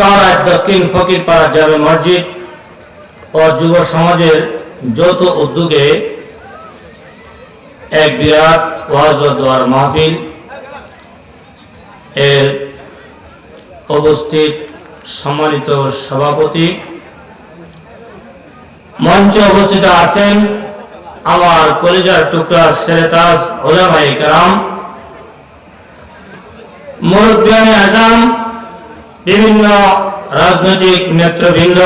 কারায় দক্ষিণ ফকিরপাড়া জামে মসজিদ? ও যুব সমাজের যৌথ উদ্যোগে এক বিরাট মাহফিল। এর সম্মানিত সভাপতি মঞ্চে উপস্থিত আছেন আমার কলেজার টুকরা সেরেতাজ ওলামাই কালাম মুরব্বিয়ানে আজম বিভিন্ন রাজনৈতিক নেতৃবৃন্দ,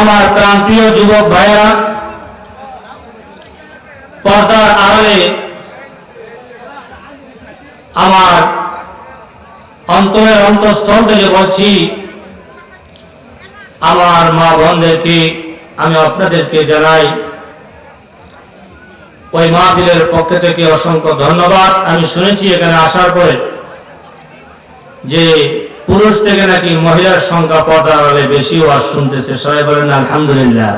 আমার প্রান্তীয় যুবক ভাইরা পর্দার আড়ালে আমার অন্তরের অন্তঃস্থল থেকে বলছি, আমার মা বোনদেরকে আমি আপনাদেরকে জানাই ওই মাহফিলের পক্ষ থেকে অসংখ্য ধন্যবাদ। আমি শুনেছি এখানে আসার পরে যে পুরুষ থেকে নাকি মহিলার সংখ্যা আড়ালে বেশি ওয়াজ শুনতেছে। সবাই বলেন, আলহামদুলিল্লাহ।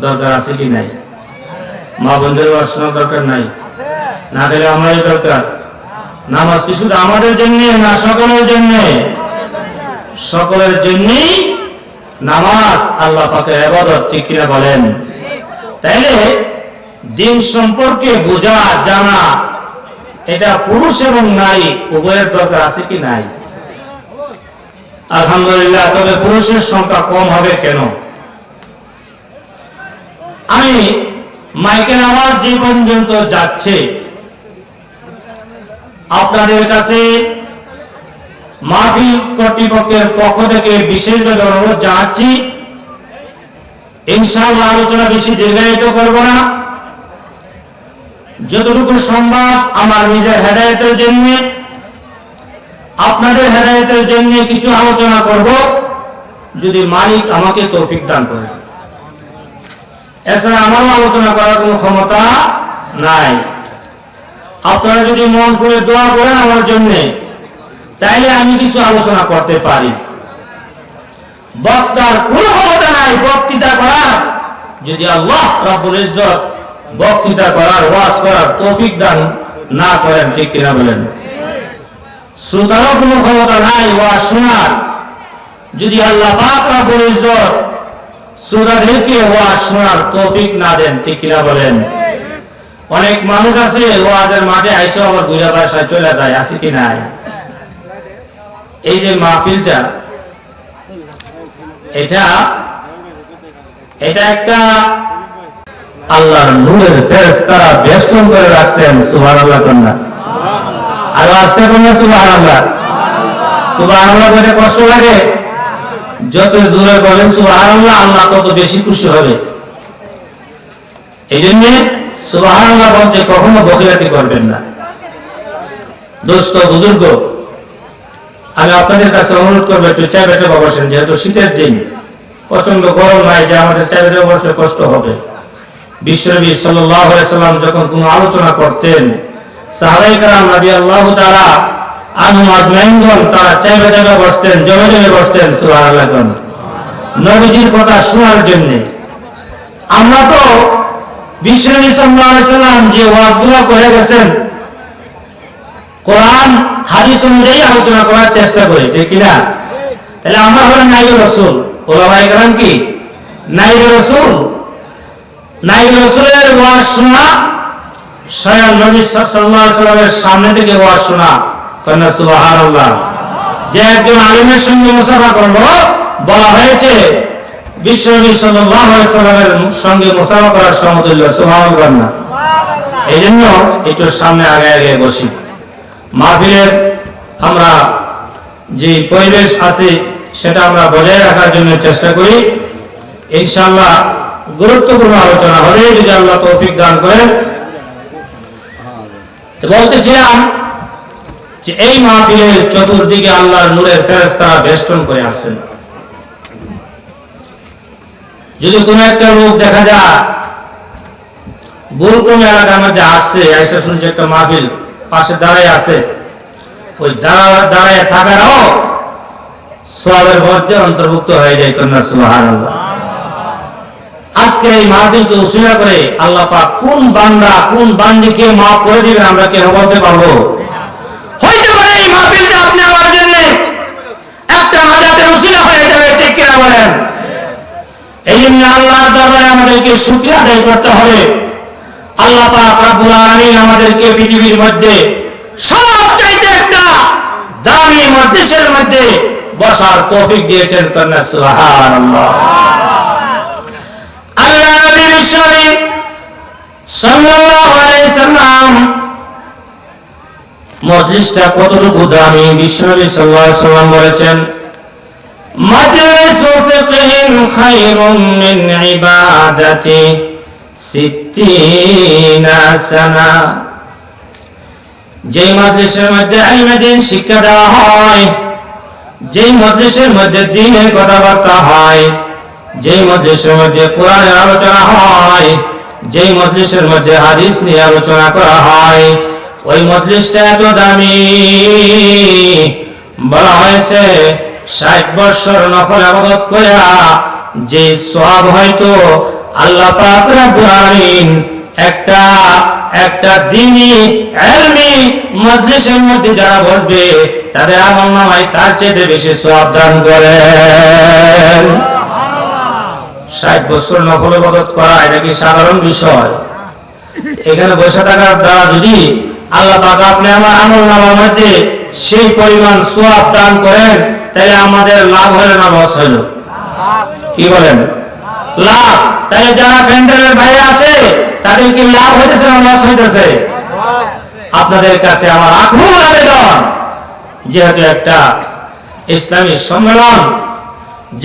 দরকার আছে কি নাই? মা বোনদের ওয়াজ দরকার নাই? না গেলে আমাদের দরকার। নামাজ কি শুধু আমাদের জন্য, না সকলের জন্য? সকলের জন্যই নামাজ আল্লাহ পাকের আবাদত ঠিক কিনা বলেন? তাইলে দিন সম্পর্কে বোঝা, জানা, এটা পুরুষ এবং নারী, উভয়ের দরকার আছে কি নাই? আলহামদুলিল্লাহ, তবে পুরুষের সংখ্যা কম হবে কেন? আমি মাইকের আওয়াজ যে পর্যন্ত যাচ্ছে, আপনাদের কাছে মাহফিল কর্তৃপক্ষের পক্ষ থেকে বিশেষভাবে অনুরোধ জানাচ্ছি, ইনশাআল্লাহ আলোচনা বেশি দীর্ঘায়িত করব না। যতটুকু সম্ভব আমার নিজের হেদায়তের জন্য, আপনাদের হেদায়তের জন্য কিছু আলোচনা করব, যদি মালিক আমাকে তৌফিক দান করে। এছাড়া আমারও আলোচনা করার কোনো ক্ষমতা নাই। আপনারা যদি মন করে দোয়া করেন আমার জন্য, তাইলে আমি কিছু আলোচনা করতে পারি। বক্তার কোনো ক্ষমতা নাই বক্তৃতা করার। যদি আল্লাহ রাব্বুল ইজ্জত বক্তৃতা করার, ওয়াজ করার তৌফিক দান না করেন, ঠিক কিনা বলেন? শ্রোতারও কোনো ক্ষমতা নাই, ওয়াজ শোনার। যদি আল্লাহ পাক ইজ্জত শ্রোতাদেরকে ওয়াজ শোনার তৌফিক না দেন, ঠিক কিনা বলেন? অনেক মানুষ আছে, ওয়াজের মাঠে আইসে আবার ঘুরে বাসায় চলে যায়, আছে কি নাই? এই যে মাহফিলটা, এটা এটা একটা আল্লাহর নূরের ফেরেশতারা বেষ্টন করে রাখছেন, সুবহানাল্লাহ কন্যা আর আস্তে কন্যা সুবহানাল্লাহ? সুবহানাল্লাহ বলে কষ্ট লাগে? যত জোরে বলেন সুবহানাল্লাহ, আল্লাহ তত বেশি খুশি হবে। এই জন্য বলতে কখনো বখিরাতি করবেন না। দোস্ত, বুজুর্গ, আমি আপনাদের কাছে অনুরোধ করব, একটু বসেন, যেহেতু শীতের দিন। প্রচণ্ড গরম নাই যে আমাদের চা বেচে বসলে কষ্ট হবে। বিশ্বনবী সাল্লাম যখন কোনো আলোচনা করতেন তারা তারা বসতেন, জমে জমে বসতেন নবীজির কথা জন্যে। আমরা তো যে আলোচনা করার চেষ্টা করি কিনা তাহলে আমরা হলেন নাইবে রসুল। ওলামাই কালাম কি? নাইবে রসুল? নাইবে রসুলের ওয়াজ শোনা স্বয়ং নবী সাল্লাল্লাহু আলাইহি সাল্লামের সামনে থেকে ওয়াজ শোনা। কন্যা সুবহানাল্লাহ। যে একজন আলিমের সঙ্গে মুসাফা বলা হয়েছে বিশ্বনবী সাল্লাল্লাহু আলাইহি সাল্লামের সঙ্গে মুসাফা করার সমতুল্য সুবহানাল্লাহ। এই জন্য একটু সামনে আগে আগে বসি। মাহফিলের আমরা যে পরিবেশ আছে সেটা আমরা বজায় রাখার জন্য চেষ্টা করি। ইনশাআল্লাহ গুরুত্বপূর্ণ আলোচনা হবে, যদি আল্লাহ তৌফিক দান করেন। বলতেছিলাম যে এই মাহফিলের চতুর্দিকে আল্লাহর নূরের ফেরেশতারা বেষ্টন করে আসছেন। যদি কোনো একটা রোগ দেখা যায় বুলক্রমে এলাকার মধ্যে আসছে এসে শুনছে একটা মাহফিল পাশে দাঁড়ায় আছে, ওই দাঁড়া দাঁড়ায় থাকারও সবের মধ্যে অন্তর্ভুক্ত হয়ে যায় কন্যা সুহান আজকের এই মাহফিলকে উসিলা করে আল্লাহ পাক কোন বান্দা, কোন বান্দিকে মাফ করে দিবেন আমরা কে বলতে পারব? হইতে পারে এই মাহফিলটা আপনি আমার জন্য একটা নাজাতের উসিলা হয়ে যাবে, ঠিক কিনা বলেন? এই জন্য আল্লাহর দরবারে আমাদেরকে শুকরিয়া আদায় করতে হবে। আল্লাহ পাক রব্বুল আলামিন আমাদেরকে পৃথিবীর মধ্যে সবচাইতে একটা দামি মজলিসের মধ্যে বসার তৌফিক দিয়েছেন কন্যা সুবহানাল্লাহ। যেই মধ্যে শিক্ষা দেওয়া হয় যেই মজলিসের মধ্যে দ্বীনের কথাবার্তা হয় যেই মজলিসের মধ্যে কোরআনের আলোচনা হয়, যেই মজলিসের মধ্যে হাদিস নিয়ে আলোচনা করা হয়, ওই মজলিসটা এত দামি। বলা হয়েছে, ষাট বৎসর নফল আবাদত করা যে সব হয়তো আল্লাহ পাক রব্বুল আলামিন একটা একটা দিনই এলমি মজলিসের মধ্যে যারা বসবে, তাদের আমল নামায় তার চেয়ে বেশি সওয়াব দান করেন ষাট বছর নফল ইবাদত করা, এটা কি সাধারণ বিষয়? এখানে বসে থাকার দ্বারা যদি আল্লাহ পাক আপনি আমার আমল নামার মধ্যে সেই পরিমাণ সোয়াব দান করেন, তাহলে আমাদের লাভ হলো না লস হলো? কি বলেন? লাভ? তাহলে যারা প্যান্ডেলের বাইরে আছে, তাদের কি লাভ হইতেছে না লস হইতেছে? আপনাদের কাছে আমার আকুল আবেদন। যেহেতু একটা ইসলামী সম্মেলন,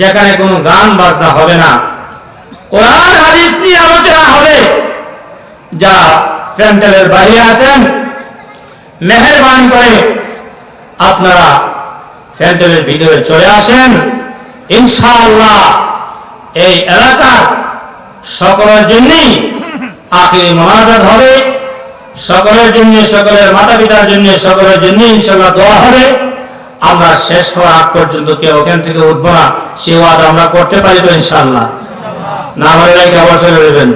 যেখানে কোনো গান বাজনা হবে না কোরআন, হাদিস নিয়ে আলোচনা হবে। যা প্যান্ডেলের বাইরে আছেন, মেহরবান করে আপনারা প্যান্ডেলের ভিতরে চলে আসেন। ইনশাআল্লাহ, এই এলাকার সকলের জন্যই আখিরি মোনাজাত হবে। সকলের জন্য, সকলের মাতা পিতার জন্য, সকলের জন্য ইনশাআল্লাহ দোয়া হবে। আমরা শেষ হওয়ার আগ পর্যন্ত কেউ ওখান থেকে উঠবো না, সে ওয়াদা আমরা করতে পারি তো ইনশাআল্লাহ। না নাকি আবার চলে দেবেন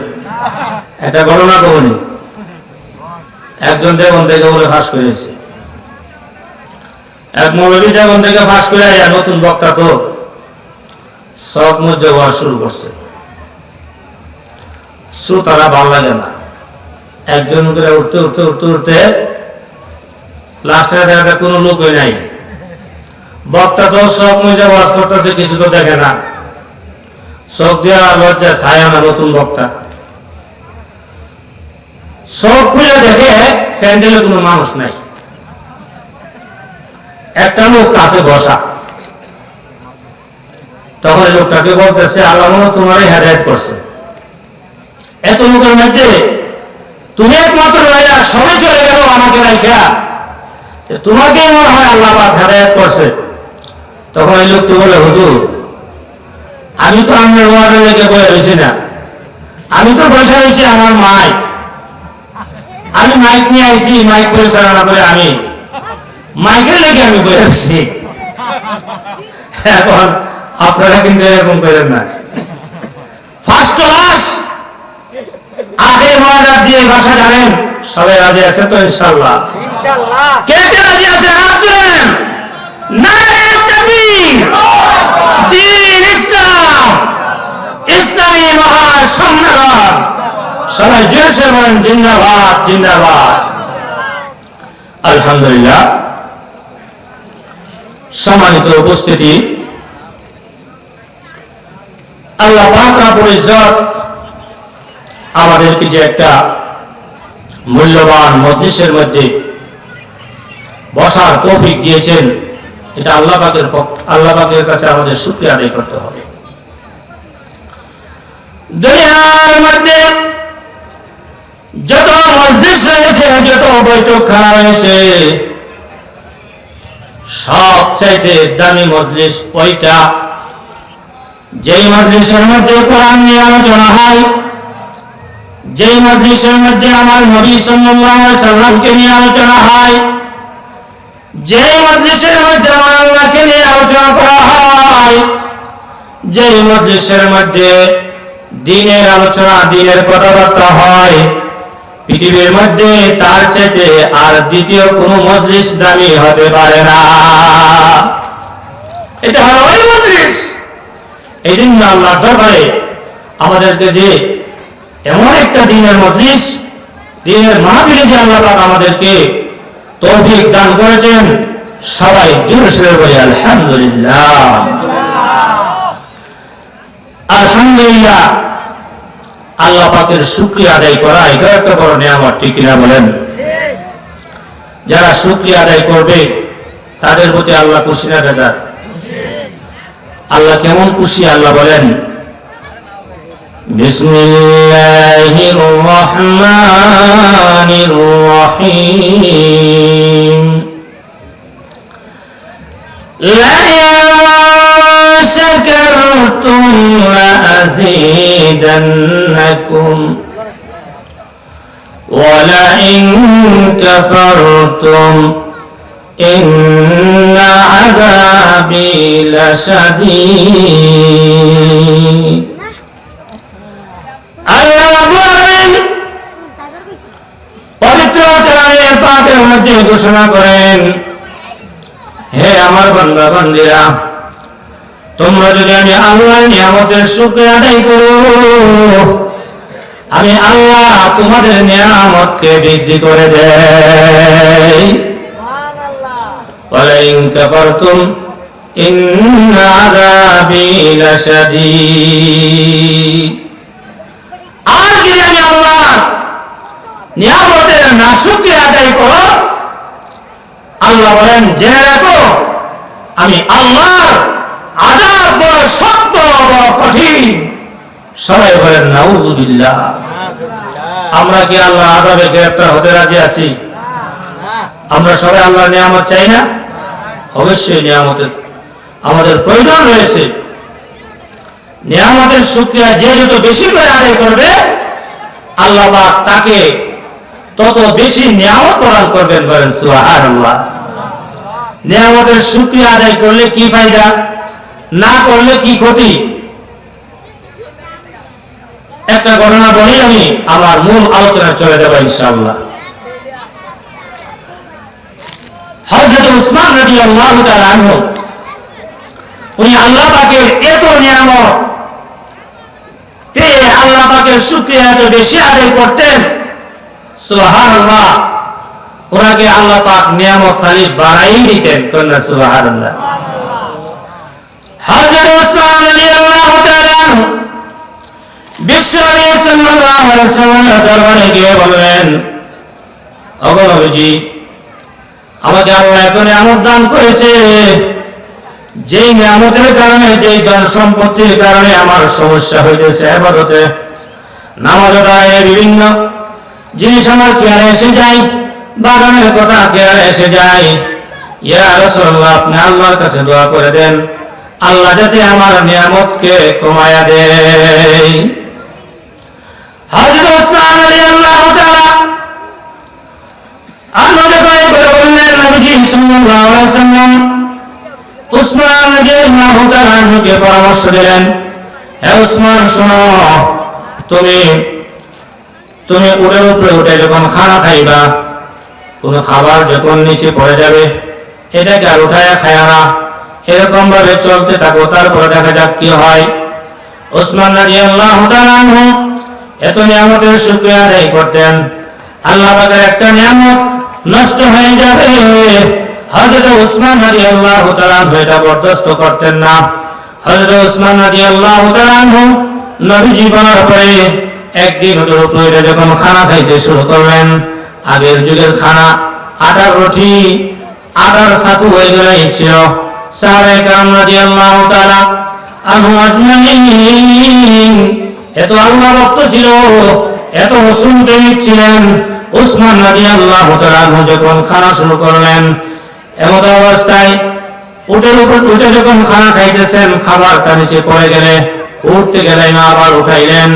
একটা ঘটনা কবনি একজন দেবন থেকে বলে ফাঁস করেছে। এক মৌলবী দেবন থেকে ফাঁস করে নতুন বক্তা তো। সব মধ্যে হওয়া শুরু করছে। শ্রোতারা ভালো লাগে না। একজন করে উঠতে উঠতে উঠতে উঠতে লাস্টে দেখা কোনো লোকই নাই। বক্তা তো সব মধ্যে ওয়াজ করতেছে, কিছু তো দেখে না। চোখ দেওয়া লজ্জা, ছায়া না নতুন বক্তা। চোখ খুলে দেখে প্যান্ডেলে কোনো মানুষ নাই। একটা লোক কাছে বসা। তখন লোকটাকে বলতেছে, আল্লাহ তোমারই হেদায়ত করছে। এত লোকের মধ্যে তুমি একমাত্র রাজা সবাই চলে গেল আমাকে রাখা তোমাকে মনে হয় আল্লাহ হেদায়ত করছে। তখন এই লোকটি বলে, হুজুর আমি তো আপনার ওয়ার্ডে লেগে বয়ে রয়েছি না। আমি তো বসে রয়েছি আমার মাইক আমি মাইক নিয়ে আইছি মাইক পরিচালনা করে আমি। মাইকের লেগে আমি বয়ে রয়েছি এখন আপনারা কিন্তু এরকম করেন না। ফার্স্ট ক্লাস আগে মহাজাত দিয়ে ভাষা জানেন সবাই রাজি আছে তো ইনশাল্লাহ। কে কে রাজি আছে হাত তুলেন নারায়ে তাকবীর দ্বীন ইসলাম ইসলামী মহাসম্মেলন বলেন জিন্দাবাদ জিন্দাবাদ আলহামদুলিল্লাহ সম্মানিত উপস্থিতি আল্লাহ পাক আমাদেরকে যে একটা মূল্যবান মজলিসের মধ্যে বসার তৌফিক দিয়েছেন এটা আল্লাহ পক্ষ আল্লাহ কাছে আমাদের শুকরিয়া আদায় করতে হবে দুনিয়ার মধ্যে যত মসজিদ রয়েছে, যত রয়েছে দামি মজলিস ওইটা। যেই মজলিসের মধ্যে কোরআন নিয়ে আলোচনা হয় মজলিসের মধ্যে আমার নবী নিয়ে আলোচনা হয় মজলিসের মধ্যে আমার আল্লাহকে নিয়ে আলোচনা করা হয়, যেই মজলিসের মধ্যে দিনের আলোচনা, দিনের কথাবার্তা হয় পৃথিবীর মধ্যে তার চেয়ে আর দ্বিতীয় কোনো মজলিস দামি হতে পারে না। এটা হলো ওই মজলিস। এই জন্য আল্লাহ দরবারে আমাদেরকে যে এমন একটা দিনের মজলিস, দিনের মাহফিলে যে আল্লাহ পাক আমাদেরকে তৌফিক দান করেছেন, সবাই জোরে সুরে বলি, আলহামদুলিল্লাহ। আলহামদুলিল্লাহ। আল্লাহ পাকের শুক্রিয়া আদায় করা এটা একটা বড় নিয়ামত, ঠিক কিনা বলেন? যারা শুক্রিয়া আদায় করবে, তাদের প্রতি আল্লাহ খুশি না বেজার? আল্লাহ কেমন খুশি, আল্লাহ বলেন, বিসমিল্লাহির রহমানির রহিম। لأزيدنكم ولئن كفرتم إن عذابي لشديد আল্লাহ বলেন পবিত্র কোরআনে পাকের মধ্যে ঘোষণা করেন হে আমার বান্দা বান্দিরা তোমরা যদি আমি আল্লাহর নিয়ামতের শুকরিয়া আদায় করো আমি আল্লাহ তোমাদের নিয়ামতকে বৃদ্ধি করে দেই ولئن كفرتم إن عذابي لشديد আর যদি আমি আল্লাহ নিয়ামতের না শুক্রিয়া আদায় করো আল্লাহ বলেন জেনে রাখো আমি আল্লাহর আজাব বড় শক্ত বড় কঠিন সবাই বলেন নাউজুবিল্লাহ আমরা কি আল্লাহ আজাবে গ্রেফতার হতে রাজি আছি? আমরা সবাই আল্লাহর নিয়ামত চাই না? অবশ্যই নিয়ামতের, আমাদের প্রয়োজন রয়েছে। নিয়ামতের শুক্রিয়া যে যত বেশি করে আদায় করবে, আল্লাহ তাকে তত বেশি নিয়ামত প্রদান করবেন বলেন, সুবহানাল্লাহ। নিয়ামতের শুক্রিয়া আদায় করলে কি ফায়দা? না করলে কি ক্ষতি? একটা ঘটনা বলি আমি, আমার মূল আলোচনা চলে যাব ইনশাআল্লাহ। হযরত উসমান উনি আল্লাহ পাকের এত নিয়ামত পেয়ে আল্লাহ পাকের এত বেশি আদায় করতেন ওনাকে আল্লাহ পাক নিয়ামত খালি বাড়াই দিতেন, কন্যা সুবহানাল্লাহ। হযরত উসমান বিশ্ব নবী সাল্লাল্লাহু আলাইহি ওয়াসাল্লামের দরবারে গিয়ে বললেন, ওগো নবীজি, আমাকে আল্লাহ এত দান করেছে, যেই কারণে, যেই ধন সম্পত্তির কারণে আমার সমস্যা বিভিন্ন জিনিস আমার কেয়ারে এসে যায়, বাগানের কথা কেয়ারে এসে যায়। ইয়া আপনি আল্লাহর কাছে দোয়া করে দেন। আল্লাহ যাতে আমার নিয়ামতকে কমায়া দেয়। হযরত ওসমান রাদিয়াল্লাহু তাআলা উসমান শোনো, তুমি তুমি উপরে যখন খানা খাইবা, কোনো খাবার যখন নিচে পড়ে যাবে, এটাকে আর উঠায় খায় না। এরকম ভাবে চলতে থাকো, তারপরে দেখা যাক কি হয়। ওসমান এত নিয়ামতের শুকরিয়া আদায় করতেন আল্লাহ পাকের একটা নিয়ামত নষ্ট হয়ে যাবে হযরত উসমান রাদিয়াল্লাহু তাআলা আনহু এটা বরদাস্ত করতেন না হযরত উসমান রাদিয়াল্লাহু তাআলা আনহু নবীজি বলার পরে একদিন ওদের উপরে যখন খানা খাইতে শুরু করলেন আগের যুগের খানা আটার রুটি আটার সাথু হয়ে গেলে ছিল সাহাবায়ে کرام রাদিয়াল্লাহু তাআলা আনহু আজমাইন এত আল্লাহ ভক্ত ছিল, এত রসুল প্রেমিক ছিলেন। উসমান তাআলা আনহু যখন খানা শুরু করলেন, এমত অবস্থায় উটের উপর উঠে যখন খানা খাইতেছেন খাবারটা নিচে পড়ে গেলে, উঠতে গেলে মা আবার উঠাইলেন।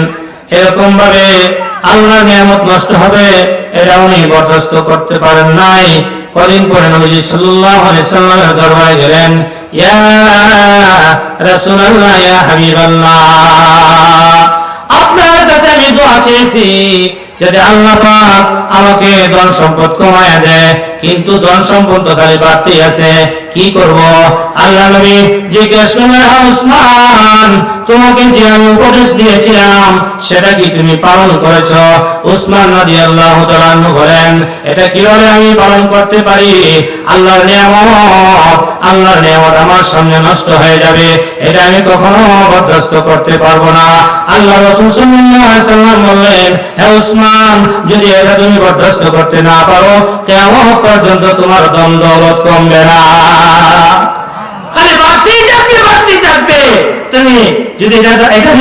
এরকম ভাবে আল্লাহ নিয়ামত নষ্ট হবে, এটা উনি বরদাস্ত করতে পারেন নাই। কদিন পরে নবীজি সাল্লাল্লাহু আলাইহি সাল্লামের দরবারে গেলেন, ইয়া রাসূলুল্লাহ, ইয়া হাবিবাল্লাহ। আপনার কাছে আমি দোয়া চেয়েছি। যদি আল্লাহ পাক আমাকে ধন সম্পদ কমায়া দেয় কিন্তু ধন সম্পদ খালি বাড়তি আছে। কি করব? আল্লাহ নবী জিজ্ঞেস করলেন "হ্যাঁ উসমান, তোমাকে যে আমি উপদেশ দিয়েছিলাম, সেটা কি তুমি পালন করেছ? উসমান নদী আল্লাহ বলেন, এটা কীভাবে আমি পালন করতে পারি? আল্লাহর নিয়ামত আল্লাহর নিয়ামত আমার সামনে নষ্ট হয়ে যাবে। এটা আমি কখনো বরদাস্ত করতে পারব না। আল্লাহ রসুল সাল্লাল্লাহু আলাইহি সাল্লাম বললেন হে উসমান, যদি এটা তুমি বরদাস্ত করতে না পারো কেমন পর্যন্ত তোমার দম দৌলত কমবে না। খালি বাড়তেই থাকবে বাড়তেই থাকবে। তুমি যদি এটা